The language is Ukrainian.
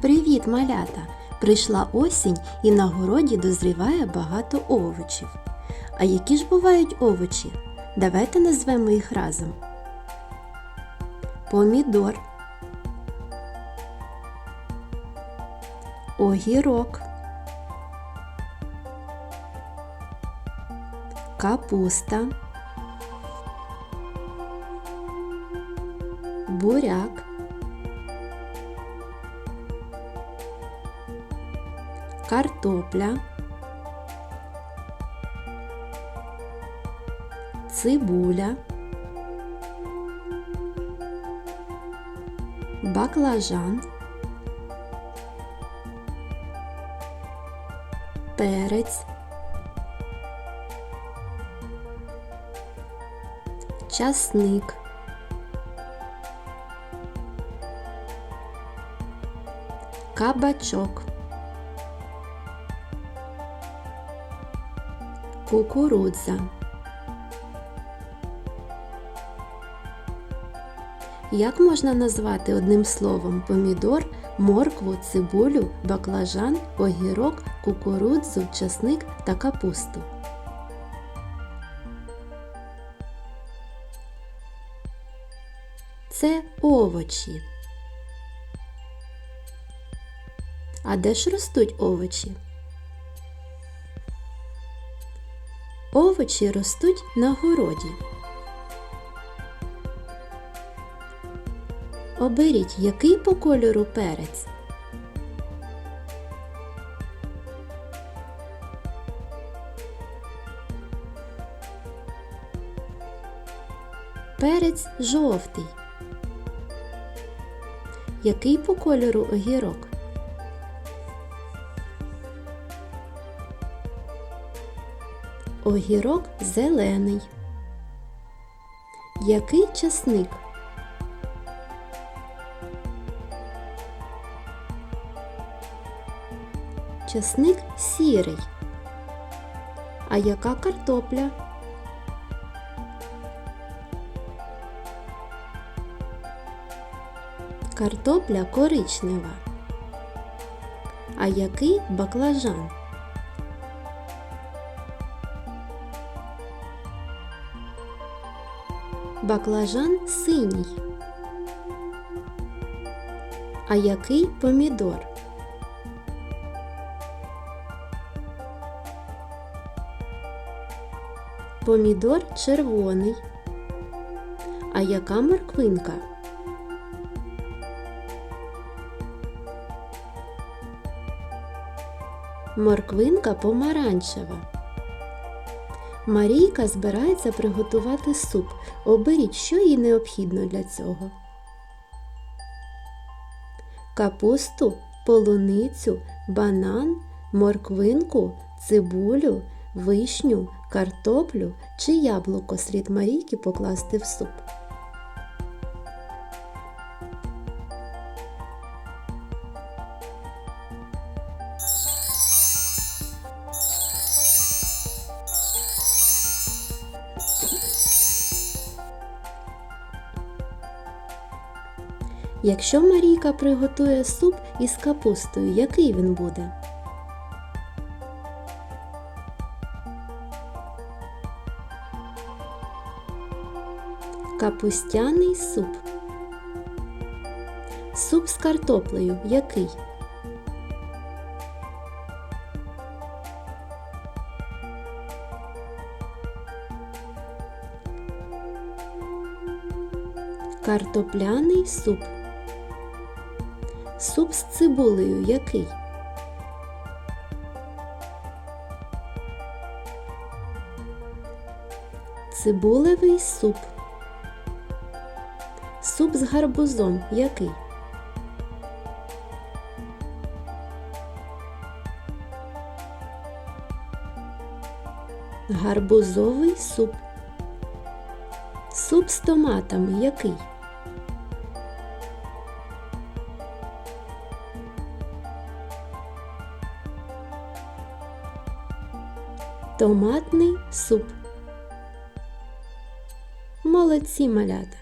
Привіт, малята! Прийшла осінь і на городі дозріває багато овочів. А які ж бувають овочі? Давайте назвемо їх разом. Помідор. Огірок. Капуста. Буряк. Картопля, цибуля, баклажан, перець, часник. Кабачок. Кукурудза. Як можна назвати одним словом помідор, моркву, цибулю, баклажан, огірок, кукурудзу, часник та капусту? Це овочі. А де ж ростуть овочі? Овочі ростуть на городі. Оберіть, який по кольору перець. Перець жовтий. Який по кольору огірок? Огірок зелений. Який часник? Часник сірий. А яка картопля? Картопля коричнева. А який баклажан? Баклажан синій. А який помідор? Помідор червоний. А яка морквинка? Морквинка помаранчева. Марійка збирається приготувати суп. Оберіть, що їй необхідно для цього. Капусту, полуницю, банан, морквинку, цибулю, вишню, картоплю чи яблуко слід Марійки покласти в суп. Якщо Марійка приготує суп із капустою, який він буде? Капустяний суп. Суп з картоплею який? Картопляний суп. Суп з цибулею який? Цибулевий суп. Суп з гарбузом який? Гарбузовий суп. Суп з томатами який? Томатний суп. Молодці малята!